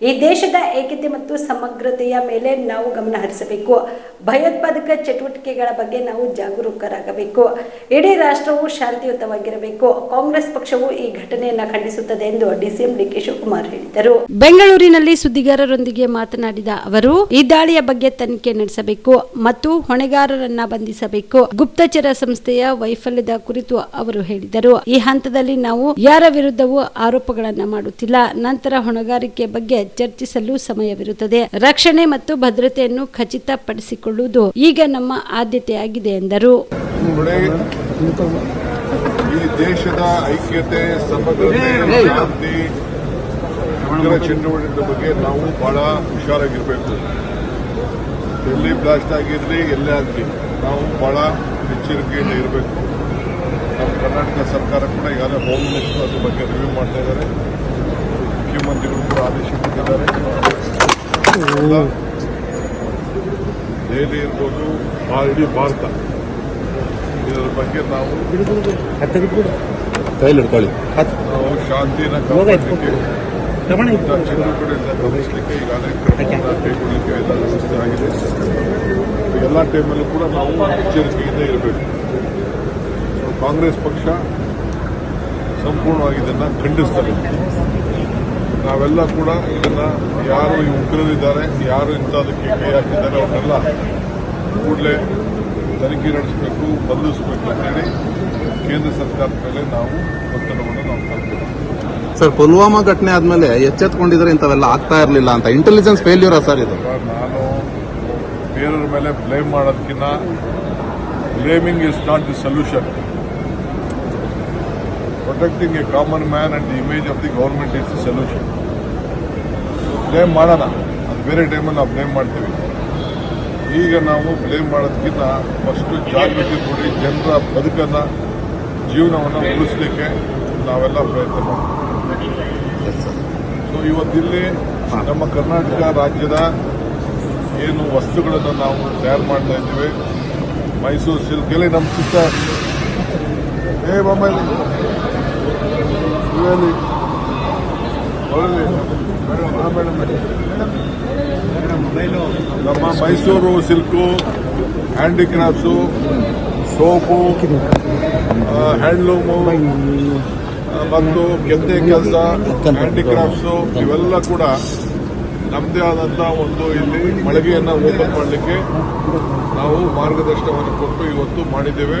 ಈ ದೇಶದ ಏಕತೆ ಮತ್ತು ಸಮಗ್ರತೆಯ ಮೇಲೆ ನಾವು ಗಮನ ಹರಿಸಬೇಕು. ಭಯೋತ್ಪಾದಕ ಚಟುವಟಿಕೆಗಳ ಬಗ್ಗೆ ನಾವು ಜಾಗರೂಕರಾಗಬೇಕು. ಇಡೀ ರಾಷ್ಟ್ರವು ಶಾಂತಿಯುತವಾಗಿರಬೇಕು. ಕಾಂಗ್ರೆಸ್ ಪಕ್ಷವು ಈ ಘಟನೆಯನ್ನು ಖಂಡಿಸುತ್ತದೆ ಎಂದು ಡಿಸಿಎಂ ಡಿಕೆ ಶಿವಕುಮಾರ್ ಹೇಳಿದರು. ಬೆಂಗಳೂರಿನಲ್ಲಿ ಸುದ್ದಿಗಾರರೊಂದಿಗೆ ಮಾತನಾಡಿದ ಅವರು, ಈ ದಾಳಿಯ ಬಗ್ಗೆ ತನಿಖೆ ನಡೆಸಬೇಕು ಮತ್ತು ಹೊಣೆಗಾರರನ್ನ ಬಂಧಿಸಬೇಕು. ಗುಪ್ತಚರ ಸಂಸ್ಥೆಯ ವೈಫಲ್ಯದ ಕುರಿತು ಅವರು ಹೇಳಿದರು. ಈ ಹಂತದಲ್ಲಿ ನಾವು ಯಾರ ವಿರುದ್ಧವೂ ಆರೋಪಗಳನ್ನ ಮಾಡುತ್ತಿಲ್ಲ. ನಂತರ ಹೊಣೆಗಾರಿಕೆ ಬಗ್ಗೆ ಚರ್ಚಿಸಲು ಸಮಯವಿರುತ್ತದೆ. ರಕ್ಷಣೆ ಮತ್ತು ಭದ್ರತೆಯನ್ನು ಖಚಿತಪಡಿಸಿಕೊಳ್ಳುವುದು ಈಗ ನಮ್ಮ ಆದ್ಯತೆಯಾಗಿದೆ ಎಂದರು. ಈ ದೇಶದ ಐಕ್ಯತೆ ಸಮಗ್ರತೆ ಶಾಂತಿ ಚಟುವಟಿಕೆ ಬಗ್ಗೆ ನಾವು ಬಹಳ ಹುಷಾರಾಗಿರ್ಬೇಕು. ಎಲ್ಲಿ ಬ್ಲಾಸ್ಟ್ ಆಗಿರಲಿ ಎಲ್ಲೇ ಆಗಲಿ ನಾವು ಬಹಳ ಎಚ್ಚರಿಕೆಯಿಂದ ಇರಬೇಕು. ನಮ್ಮ ಕರ್ನಾಟಕ ಸರ್ಕಾರ ಕೂಡ ಈಗಾಗಲೇ ಹೋಮ್ ಮಿನಿಸ್ಟರ್ ಅದ್ರ ಬಗ್ಗೆ ರಿವ್ಯೂ ಮಾಡ್ತಾ ಇದ್ದಾರೆ. ಮುಖ್ಯಮಂತ್ರಿಗಳು ಕೂಡ ಆದೇಶ ಕೊಟ್ಟಿದ್ದಾರೆ ದೆಹಲಿ ಇರ್ಬೋದು ಆ ಇಡೀ ಭಾರತ. ಇದರ ಬಗ್ಗೆ ನಾವು ನಾವು ಶಾಂತಿನ ಕಾಪಾಡಲಿಕ್ಕೆ ಚಟುವಟಿಕೆಗಳಿಂದ ಗಮನಿಸಲಿಕ್ಕೆ ಈಗಾಗಲೇ ಕ್ರಮವನ್ನು ಕೈಗೊಳ್ಳಲಿಕ್ಕೆ ಎಲ್ಲ ವ್ಯವಸ್ಥೆ ಆಗಿದೆ. ಎಲ್ಲ ಟೈಮಲ್ಲೂ ಕೂಡ ನಾವು ಎಚ್ಚರಿಕೆಯಿಂದ ಇರಬೇಕು. ಕಾಂಗ್ರೆಸ್ ಪಕ್ಷ ಸಂಪೂರ್ಣವಾಗಿ ಇದನ್ನು ಖಂಡಿಸ್ತದೆ ನಾವೆಲ್ಲ ಕೂಡ ಇದನ್ನ ಯಾರು ಈ ಉಗ್ರರಿದ್ದಾರೆ ಯಾರು ಇಂಥದಕ್ಕೆ ಕೈ ಹಾಕಿದ್ದಾರೆ ಅವನ್ನೆಲ್ಲ ಕೂಡಲೇ ತನಿಖೆ ನಡೆಸಬೇಕು ಬಂಧಿಸಬೇಕು ಅಂತೇಳಿ ಕೇಂದ್ರ ಸರ್ಕಾರದ ಮೇಲೆ ನಾವು ಒತ್ತಡವನ್ನು ನಾವು ತರ್ತೀವಿ ಸರ್ ಪುಲ್ವಾಮಾ ಘಟನೆ ಆದ್ಮೇಲೆ ಎಚ್ಚೆತ್ಕೊಂಡಿದ್ರೆ ಇಂಥವೆಲ್ಲ ಆಗ್ತಾ ಇರಲಿಲ್ಲ ಅಂತ. ಇಂಟೆಲಿಜೆನ್ಸ್ ಫೇಲ್ಯೂರಾ ಸರ್ ಇದು? ನಾನು ಬೇರೆಯವ್ರ ಮೇಲೆ ಬ್ಲೇಮ್ ಮಾಡೋದಕ್ಕಿಂತ blaming is not the solution protecting a common man and the image of the government is the solution blame ಮಾಡೋಣ. ಅದು ಬೇರೆ ಟೈಮಲ್ಲಿ ನಾವು ಬ್ಲೇಮ್ ಮಾಡ್ತೀವಿ. ಈಗ ನಾವು ಬ್ಲೇಮ್ ಮಾಡೋದಕ್ಕಿಂತ ಫಸ್ಟು ಜಾಗೃತಿ ಕೊಡಿ ಜನರ ಬದುಕನ್ನು, ಜೀವನವನ್ನು ಉಳಿಸ್ಲಿಕ್ಕೆ ನಾವೆಲ್ಲ ಪ್ರಯತ್ನ ಮಾಡ್ತೀವಿ. ಸೊ ಇವತ್ತಿಲ್ಲಿ ನಮ್ಮ ಕರ್ನಾಟಕ ರಾಜ್ಯದ ಏನು ವಸ್ತುಗಳನ್ನು ನಾವು ತಯಾರು ಮಾಡ್ತಾ ಇದ್ದೀವಿ. ಮೈಸೂರು ಸಿಲ್ಕಲ್ಲಿ ನಮ್ಮ ಸುತ್ತ ಏ ಬೊಮ್ಮಲ್ಲಿ ನಮ್ಮ Mysuru silk, handicrafts, soap handloom ಮತ್ತು ಕೆತ್ತೆ ಕೆಲಸ, ಹ್ಯಾಂಡಿಕ್ರಾಫ್ಟ್ಸು, ಇವೆಲ್ಲ ಕೂಡ ನಮ್ಮದೇ ಆದಂಥ ಒಂದು ಇಲ್ಲಿ ಮಳಿಗೆಯನ್ನು ಓಪನ್ ಮಾಡಲಿಕ್ಕೆ ನಾವು ಮಾರ್ಗದರ್ಶನವನ್ನು ಕೊಟ್ಟು ಇವತ್ತು ಮಾಡಿದ್ದೇವೆ.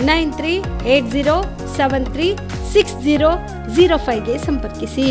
nine three eight zero seven three six zero zero ಫೈವ್ಗೆ ಸಂಪರ್ಕಿಸಿ.